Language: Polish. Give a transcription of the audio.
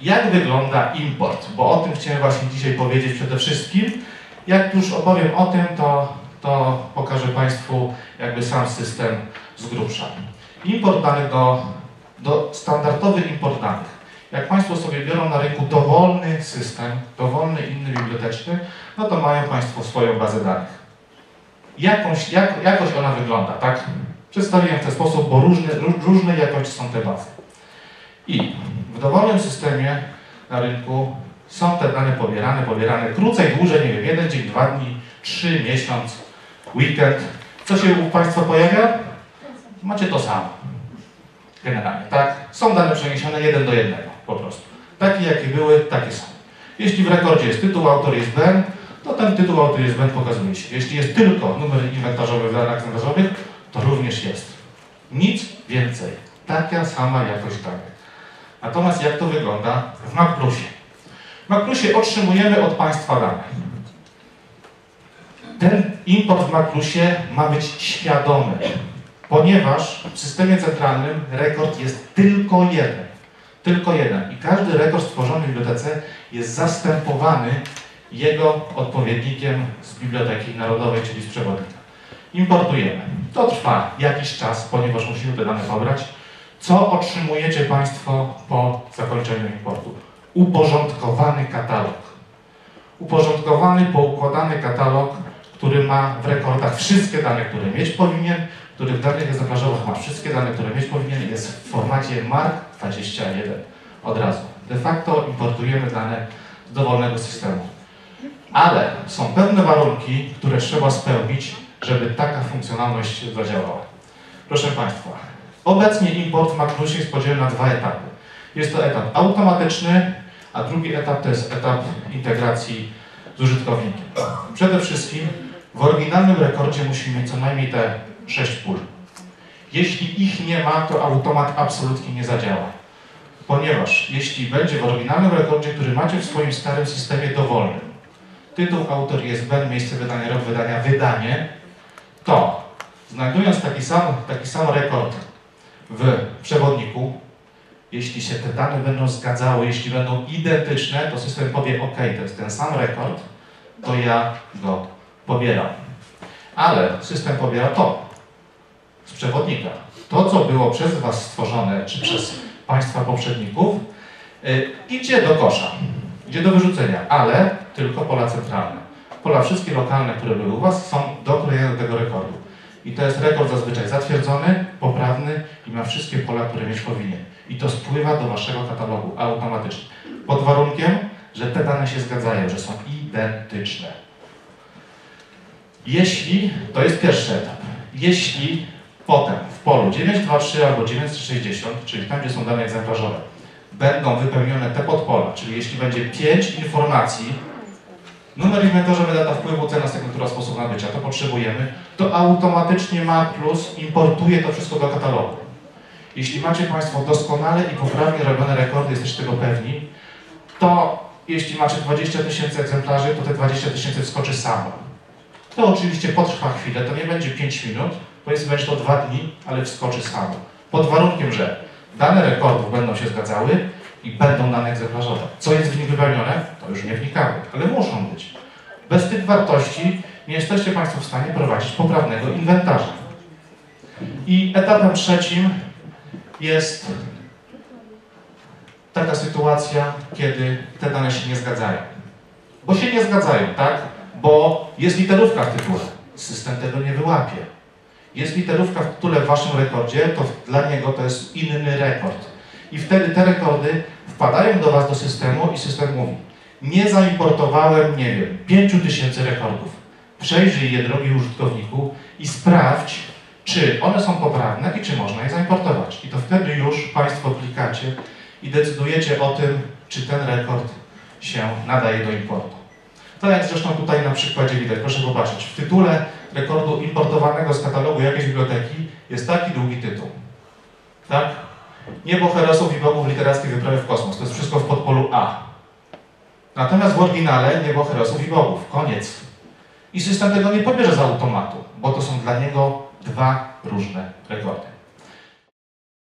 Jak wygląda import? Bo o tym chciałem właśnie dzisiaj powiedzieć przede wszystkim. Jak już opowiem o tym, to, to pokażę Państwu jakby sam system z grubsza. Import danych do, do standardowy import danych. Jak Państwo sobie biorą na rynku dowolny system, dowolny inny biblioteczny, no to mają Państwo swoją bazę danych. Jakąś, jak, jakoś ona wygląda, tak? Przedstawiłem w ten sposób, bo różne, różne jakości są te bazy. I w dowolnym systemie na rynku są te dane pobierane, pobierane krócej, dłużej, nie wiem, jeden dzień, dwa dni, trzy, miesiąc, weekend. Co się u Państwa pojawia? Macie to samo. Generalnie, tak? Są dane przeniesione jeden do jednego, po prostu. Takie, jakie były, takie są. Jeśli w rekordzie jest tytuł, autor jest Ben, to ten tytuł, autor jest Ben pokazuje się. Jeśli jest tylko numer inwentarzowy w danach inwentarzowych, to również jest. Nic więcej. Taka sama jakość danych. Natomiast jak to wygląda w MacPlusie? W MacPlusie otrzymujemy od Państwa dane. Ten import w MacPlusie ma być świadomy, ponieważ w systemie centralnym rekord jest tylko jeden. Tylko jeden. I każdy rekord stworzony w bibliotece jest zastępowany jego odpowiednikiem z Biblioteki Narodowej, czyli z przewodnika. Importujemy. To trwa jakiś czas, ponieważ musimy te dane pobrać. Co otrzymujecie Państwo po zakończeniu importu? Uporządkowany katalog. Uporządkowany, poukładany katalog, który ma w rekordach wszystkie dane, które mieć powinien, który w danych egzemplarzowych ma wszystkie dane, które mieć powinien, jest w formacie MARC21 od razu. De facto importujemy dane z dowolnego systemu. Ale są pewne warunki, które trzeba spełnić, żeby taka funkcjonalność zadziałała. Proszę Państwa, obecnie import w Macrusie jest podzielony na dwa etapy. Jest to etap automatyczny, a drugi etap to jest etap integracji z użytkownikiem. Przede wszystkim w oryginalnym rekordzie musimy mieć co najmniej te 6 pól. Jeśli ich nie ma, to automat absolutnie nie zadziała. Ponieważ jeśli będzie w oryginalnym rekordzie, który macie w swoim starym systemie dowolnym, tytuł, autor, ISBN, miejsce wydania, rok wydania, wydanie, to znajdując taki sam, taki sam rekord w przewodniku, jeśli się te dane będą zgadzały, jeśli będą identyczne, to system powie OK, to jest ten sam rekord, to ja go pobieram. Ale system pobiera to z przewodnika. To, co było przez Was stworzone, czy przez Państwa poprzedników, yy, idzie do kosza, idzie do wyrzucenia, ale tylko pola centralne. Pola wszystkie lokalne, które były u Was, są doklejone do tego rekordu. I to jest rekord zazwyczaj zatwierdzony, poprawny i ma wszystkie pola, które mieć powinien. I to spływa do Waszego katalogu automatycznie. Pod warunkiem, że te dane się zgadzają, że są identyczne. Jeśli, to jest pierwszy etap, jeśli potem w polu 923 albo 960, czyli tam, gdzie są dane egzemplarzowe, będą wypełnione te podpola, czyli jeśli będzie 5 informacji, numer inwentarzowy, data wpływu, cena, sygnatura, sposób nabycia, to potrzebujemy, to automatycznie ma plus importuje to wszystko do katalogu. Jeśli macie Państwo doskonale i poprawnie robione rekordy, jesteście tego pewni, to jeśli macie 20 tysięcy egzemplarzy, to te 20 tysięcy wskoczy samo. To oczywiście potrwa chwilę, to nie będzie 5 minut, powiedzmy będzie to 2 dni, ale wskoczy samo. Pod warunkiem, że dane rekordów będą się zgadzały i będą dane egzemplarzowe. Co jest w nich wypełnione, to już nie wnikamy, ale muszą być. Bez tych wartości nie jesteście Państwo w stanie prowadzić poprawnego inwentarza. I etapem trzecim jest taka sytuacja, kiedy te dane się nie zgadzają. Bo się nie zgadzają, tak? Bo jest literówka w tytule. System tego nie wyłapie. Jest literówka w tytule w Waszym rekordzie, to dla niego to jest inny rekord. I wtedy te rekordy wpadają do Was do systemu i system mówi nie zaimportowałem, nie wiem, 5000 rekordów. Przejrzyj je, drogi użytkowniku, i sprawdź, czy one są poprawne i czy można je zaimportować. I to wtedy już Państwo klikacie i decydujecie o tym, czy ten rekord się nadaje do importu. To jak zresztą tutaj na przykładzie widać, proszę popatrzeć, w tytule rekordu importowanego z katalogu jakiejś biblioteki jest taki długi tytuł. Tak? Niebo herosów i bogów literackiej wyprawy w kosmos. To jest wszystko w podpolu A. Natomiast w oryginale niebo herosów i bogów. Koniec. I system tego nie pobierze z automatu, bo to są dla niego dwa różne rekordy.